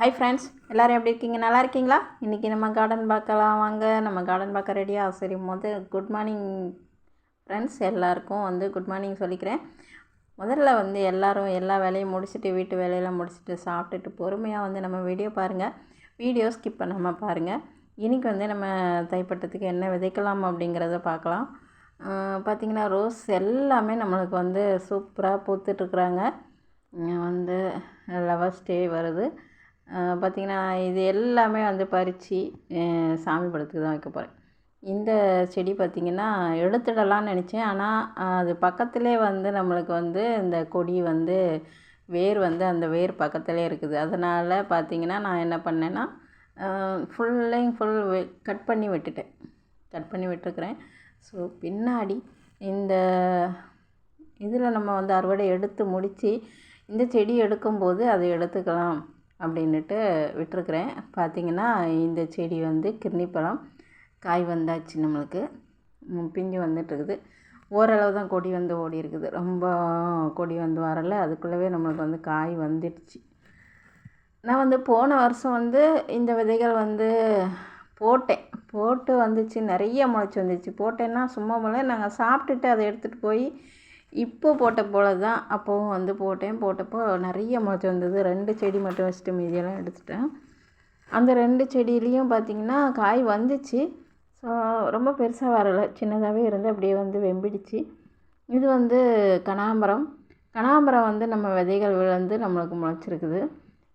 Hi friends எல்லோரும் எப்படி இருக்கீங்க? நல்லா இருக்கீங்களா? இன்றைக்கி நம்ம கார்டன் பார்க்கலாம். வாங்க நம்ம கார்டன் பார்க்க ரெடியாக சரி போது குட் மார்னிங் ஃப்ரெண்ட்ஸ் எல்லாருக்கும் வந்து குட் மார்னிங் சொல்லிக்கிறேன். முதல்ல வந்து எல்லோரும் எல்லா வேலையும் முடிச்சுட்டு வீட்டு வேலையெல்லாம் முடிச்சுட்டு சாப்பிட்டுட்டு பொறுமையாக வந்து நம்ம வீடியோ பாருங்கள் வீடியோ ஸ்கிப் பண்ணாமல் பாருங்கள் இன்றைக்கி வந்து நம்ம தைப்பட்டத்துக்கு என்ன விதைக்கலாம் அப்படிங்கிறத பார்க்கலாம். பார்த்திங்கன்னா ரோஸ் எல்லாமே நம்மளுக்கு வந்து சூப்பராக பூத்துட்ருக்குறாங்க வந்து லவர்ஸ் டே வருது. பார்த்திங்கன்னா இது எல்லாமே வந்து பறித்து சாமி படத்துக்கு தான் வைக்க போகிறேன் இந்த செடி பார்த்திங்கன்னா எடுத்துடலாம்னு நினச்சேன். ஆனால் அது பக்கத்துலேயே வந்து நம்மளுக்கு வந்து இந்த கொடி வந்து வேர் வந்து அந்த வேர் பக்கத்துலேயே இருக்குது. அதனால் பார்த்திங்கன்னா நான் என்ன பண்ணேன்னா ஃபுல்லையும் ஃபுல் கட் பண்ணி விட்டுட்டேன். கட் பண்ணி விட்டுருக்குறேன். ஸோ பின்னாடி இந்த இதில் நம்ம வந்து அறுவடை எடுத்து முடித்து இந்த செடி எடுக்கும்போது அதை எடுத்துக்கலாம். அப்படின்னுட்டு விட்டுருக்குறேன். பார்த்திங்கன்னா இந்த செடி வந்து கிர்ணிப்பழம் காய் வந்தாச்சு நம்மளுக்கு. பிஞ்சு வந்துட்டுருக்குது. ஓரளவு தான் கொடி வந்து ஓடி இருக்குது ரொம்ப கொடி வந்து வரல. அதுக்குள்ளவே நம்மளுக்கு வந்து காய் வந்துடுச்சு. நான் வந்து போன வருஷம் வந்து இந்த விதைகள் வந்து போட்டேன். போட்டு வந்துச்சு. நிறைய முளைச்சி வந்துச்சு. போட்டேன்னா சும்மா போல நாங்கள் சாப்பிட்டுட்டு அதை எடுத்துகிட்டு போய் இப்போ போட்ட போல தான் அப்போவும் வந்து போட்டேன். போட்டப்போ நிறைய முளைச்சி வந்தது. ரெண்டு செடி மட்டும் வச்சுட்டு மீதியெல்லாம் எடுத்துட்டேன். அந்த ரெண்டு செடியிலையும் பார்த்திங்கன்னா காய் வந்துச்சு. ஸோ ரொம்ப பெருசாக வரலை. சின்னதாகவே இருந்து அப்படியே வந்து வெம்பிடுச்சு. இது வந்து கனாம்பரம் கனாம்பரம் வந்து நம்ம விதைகள் விழுந்து நம்மளுக்கு முளைச்சிருக்குது.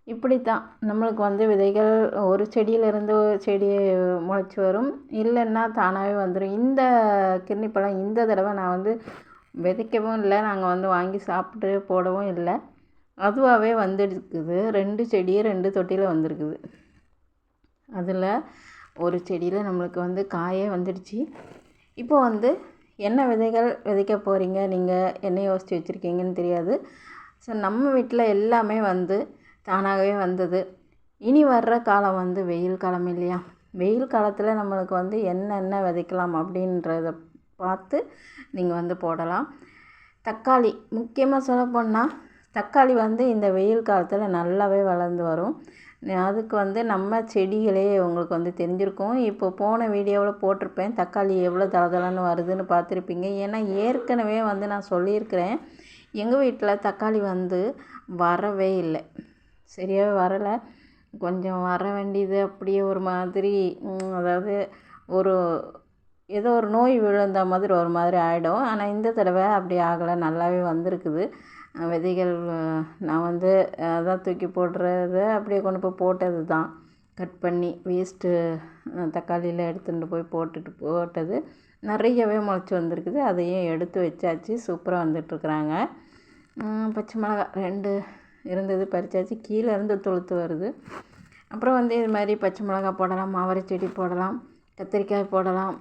இப்படி தான் நம்மளுக்கு வந்து விதைகள் ஒரு செடியிலேருந்து செடி முளைச்சி வரும். இல்லைன்னா தானாகவே வந்துடும் இந்த கிருணிப்பழம் இந்த தடவை நான் வந்து விதைக்கவும் இல்லை நாங்கள் வந்து வாங்கி சாப்பிட்டு போடவும் இல்லை. அதுவாகவே வந்துருக்குது. ரெண்டு செடி ரெண்டு தொட்டியில் வந்திருக்குது. அதில் ஒரு செடியில் நம்மளுக்கு வந்து காயே வந்துடுச்சு. இப்போ வந்து என்ன விதைகள் விதைக்க போகிறீங்க நீங்கள் என்ன யோசித்து வச்சுருக்கீங்கன்னு தெரியாது. ஸோ நம்ம வீட்டில் எல்லாமே வந்து தானாகவே வந்தது. இனி வர்ற காலம் வந்து வெயில் காலம் இல்லையா? வெயில் காலத்தில் நம்மளுக்கு வந்து என்னென்ன விதைக்கலாம் அப்படின்றத பார்த்து நீங்கள் வந்து போடலாம். தக்காளி முக்கியமாக சொல்லப்போனால் தக்காளி வந்து இந்த வெயில் காலத்தில் நல்லாவே வளர்ந்து வரும். அதுக்கு வந்து நம்ம செடிகளே உங்களுக்கு வந்து தெரிஞ்சிருக்கும். இப்போ போன வீடியோவில் போட்டிருப்பேன். தக்காளி எவ்வளோ தளதளன்னு வருதுன்னு பார்த்துருப்பீங்க. ஏன்னா ஏற்கனவே வந்து நான் சொல்லியிருக்கிறேன். எங்கள் வீட்டில் தக்காளி வந்து வரவே இல்லை. சரியாகவே வரலை. கொஞ்சம் வர வேண்டியது அப்படியே ஒரு மாதிரி அதாவது ஒரு ஏதோ ஒரு நோய் விழுந்த மாதிரி ஒரு மாதிரி ஆகிடும் ஆனால் இந்த தடவை அப்படி ஆகலை. நல்லாவே வந்திருக்குது. விதைகள் நான் வந்து அதான் தூக்கி போடுறத அப்படியே கொண்டு போய் போட்டது தான். கட் பண்ணி வேஸ்ட்டு தக்காளியில் எடுத்துகிட்டு போய் போட்டுட்டு போட்டது. நிறையவே முளைச்சி வந்திருக்குது. அதையும் எடுத்து வச்சாச்சு. சூப்பராக வந்துட்டுருக்குறாங்க. பச்சை மிளகா ரெண்டு இருந்தது பறிச்சாச்சு. கீழே இருந்து துளுத்து வருது. அப்புறம் வந்து இது மாதிரி பச்சை மிளகா போடலாம் மாவரை செடி போடலாம் கத்திரிக்காய் போடலாம்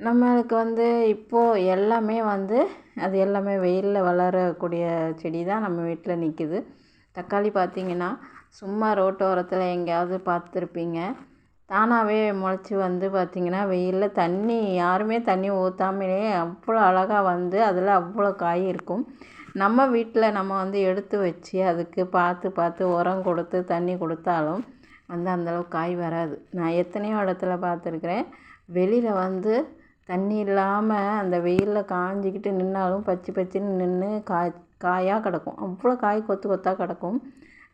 நம்மளுக்கு வந்து இப்போது எல்லாமே வந்து அது எல்லாமே வெயிலில் வளரக்கூடிய செடி தான் நம்ம வீட்டில் நிற்கிது தக்காளி பார்த்திங்கன்னா சும்மா ரோட்டோரத்தில் எங்கேயாவது பார்த்துருப்பீங்க தானாகவே முளைச்சி வந்து பார்த்திங்கன்னா வெயிலில் தண்ணி யாருமே தண்ணி ஊற்றாமலே அவ்வளோ அழகாக வந்து அதில் அவ்வளோ காய் இருக்கும். நம்ம வீட்டில் நம்ம வந்து எடுத்து வச்சு அதுக்கு பார்த்து பார்த்து உரம் கொடுத்து தண்ணி கொடுத்தாலும் வந்து அந்தளவுக்கு காய் வராது. நான் எத்தனையோ இடத்துல பார்த்துருக்குறேன் வெளியில் வந்து தண்ணி இல்லாமல் அந்த வெயிலில் காஞ்சிக்கிட்டு நின்றாலும் பச்சை பச்சைன்னு நின்று காய் காயாக கிடக்கும். அவ்வளோ காய் கொத்து கொத்தாக கிடக்கும்.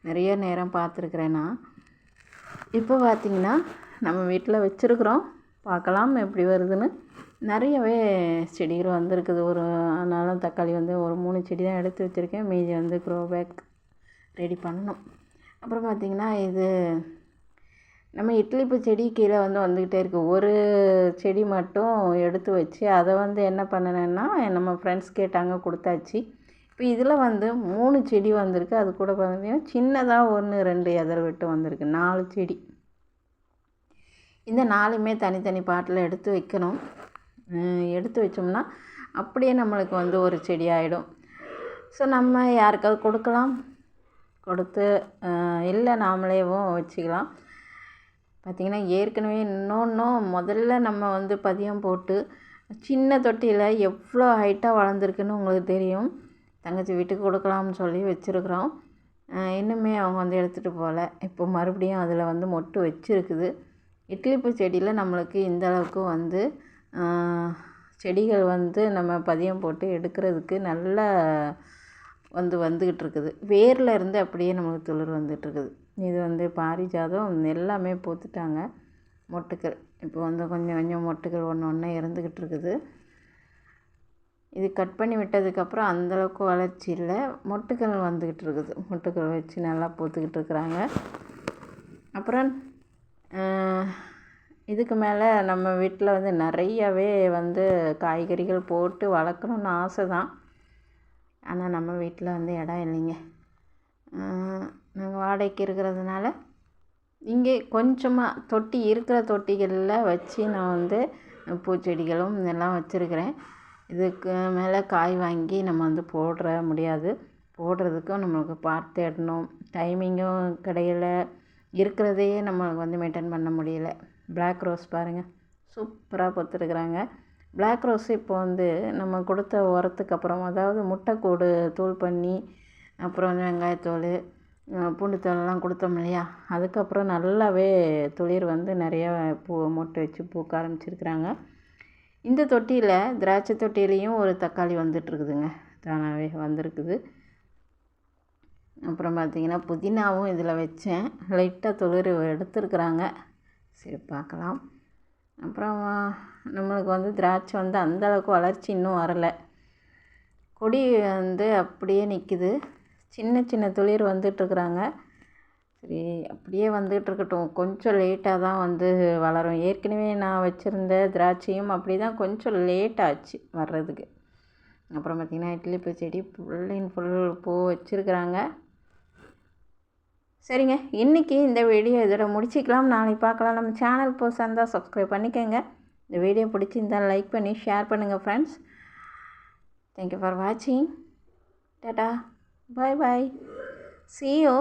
நிறைய நேரம் பார்த்துருக்குறேன் நான். இப்போ பார்த்திங்கன்னா நம்ம வீட்டில் வச்சுருக்குறோம். பார்க்கலாம் எப்படி வருதுன்னு. நிறையவே செடிகள் வந்திருக்குது. ஒரு அதனால தக்காளி வந்து ஒரு மூணு செடி தான் எடுத்து வச்சுருக்கேன். மீதி வந்து க்ரோ பேக் ரெடி பண்ணணும். அப்புறம் பார்த்திங்கன்னா இது நம்ம இட்லி பூ செடி கீழே வந்து வந்துக்கிட்டே இருக்குது ஒரு செடி மட்டும் எடுத்து வச்சு அதை வந்து என்ன பண்ணினேன்னா நம்ம ஃப்ரெண்ட்ஸ் கேட்டாங்க கொடுத்தாச்சு. இப்போ இதில் வந்து மூணு செடி வந்திருக்கு. அது கூட பார்த்தீங்கன்னா சின்னதாக ஒன்று ரெண்டு எதர் விட்டு வந்திருக்கு. நாலு செடி. இந்த நாலுமே தனித்தனி பாட்டில் எடுத்து வைக்கணும். எடுத்து வச்சோம்னா அப்படியே நம்மளுக்கு வந்து ஒரு செடி ஆகிடும் ஸோ நம்ம யாருக்காவது கொடுக்கலாம்? கொடுத்து இல்லை நாமளேவும் வச்சுக்கலாம். பார்த்திங்கன்னா ஏற்கனவே இன்னொன்றும் முதல்ல நம்ம வந்து பதியம் போட்டு சின்ன தொட்டியில் எவ்வளோ ஹைட்டாக வளர்ந்துருக்குன்னு உங்களுக்கு தெரியும். தங்கச்சி வீட்டுக்கு கொடுக்கலாம்னு சொல்லி வச்சுருக்குறோம். இன்னுமே அவங்க வந்து எடுத்துகிட்டு போகல இப்போ மறுபடியும் அதில் வந்து மொட்டு வச்சுருக்குது. இட்லிப்பூ செடியில் நம்மளுக்கு இந்த அளவுக்கு வந்து செடிகள் வந்து நம்ம பதியம் போட்டு எடுக்கிறதுக்கு நல்லா வந்து வந்துக்கிட்டு இருக்குது. வேரில் இருந்து அப்படியே நம்மளுக்கு துளிர் வந்துகிட்ருக்குது இது வந்து பாரிஜாதம் எல்லாமே பூத்துட்டாங்க. மொட்டுக்கள். இப்போ வந்து கொஞ்சம் கொஞ்சம் மொட்டுக்கள் ஒன்று ஒன்று இருந்துக்கிட்டு இருக்குது. இது கட் பண்ணி விட்டதுக்கப்புறம் அந்தளவுக்கு வளர்ச்சி இல்லை. மொட்டுக்கள் வந்துக்கிட்டு இருக்குது. மொட்டுக்கள் வச்சு நல்லா பூத்துக்கிட்டு இருக்கிறாங்க. அப்புறம் இதுக்கு மேலே நம்ம வீட்டில் வந்து நிறையவே வந்து காய்கறிகள் போட்டு வளர்க்கணுன்னு ஆசை தான் ஆனால் நம்ம வீட்டில் வந்து இடம் இல்லைங்க. நாங்கள் வாடகைக்கு இருக்கிறதுனால இங்கே கொஞ்சமாக தொட்டி இருக்கிற தொட்டிகளில் வச்சு நான் வந்து பூச்செடிகளும் இதெல்லாம் வச்சுருக்கிறேன். இதுக்கு மேலே காய் வாங்கி நம்ம வந்து போடுற முடியாது. போடுறதுக்கும் நம்மளுக்கு பார்த்து தேடணும் டைமிங்கும் கிடையல. இருக்கிறதையே நம்மளுக்கு வந்து மெயின்டைன் பண்ண முடியல. பிளாக் ரோஸ் பாருங்கள் சூப்பராக பொத்துருக்குறாங்க. பிளாக் ரோஸ் இப்போ வந்து நம்ம கொடுத்த உரத்துக்கு அப்புறம் அதாவது முட்டைக்கூடு தூள் பண்ணி அப்புறம் வந்து வெங்காயத்தோல் பூண்டு பூண்டுத்தோலெல்லாம் கொடுத்தோம் இல்லையா? அதுக்கப்புறம் நல்லாவே துளிர் வந்து நிறையா பூ மொட்டு வச்சு பூக்க ஆரம்பிச்சிருக்கிறாங்க. இந்த தொட்டியில் திராட்சை தொட்டிலையும் ஒரு தக்காளி வந்துட்டுருக்குதுங்க. தானாகவே வந்திருக்குது. அப்புறம் பார்த்திங்கன்னா புதினாவும் இதில் வச்சேன். லைட்டாக துளிர் எடுத்துருக்குறாங்க. சரி பார்க்கலாம். அப்புறம் நம்மளுக்கு வந்து திராட்சை வந்து அந்த அளவுக்கு வளர்ச்சி இன்னும் வரலை. கொடி வந்து அப்படியே நிற்கிது சின்ன சின்ன துளிர் வந்துட்டுருக்குறாங்க. சரி அப்படியே வந்துகிட்ருக்கட்டும் கொஞ்சம் லேட்டாக தான் வந்து வளரும். ஏற்கனவே நான் வச்சுருந்த திராட்சையும் அப்படி தான் கொஞ்சம் லேட் ஆச்சு வர்றதுக்கு. அப்புறம் பார்த்திங்கன்னா இட்லிப்பூ செடி ஃபுல் அண்ட் ஃபுல் பூ வச்சுருக்குறாங்க. சரிங்க இன்றைக்கி இந்த வீடியோ இதோட முடிச்சிக்கலாம். நாளைக்கு பார்க்கலாம். நம்ம சேனல் புதுசாக இருந்தால் சப்ஸ்கிரைப் பண்ணிக்கோங்க. இந்த வீடியோ பிடிச்சிருந்தால் லைக் பண்ணி ஷேர் பண்ணுங்கள் ஃப்ரெண்ட்ஸ் தேங்க்யூ ஃபார் வாட்சிங் tata bye bye see you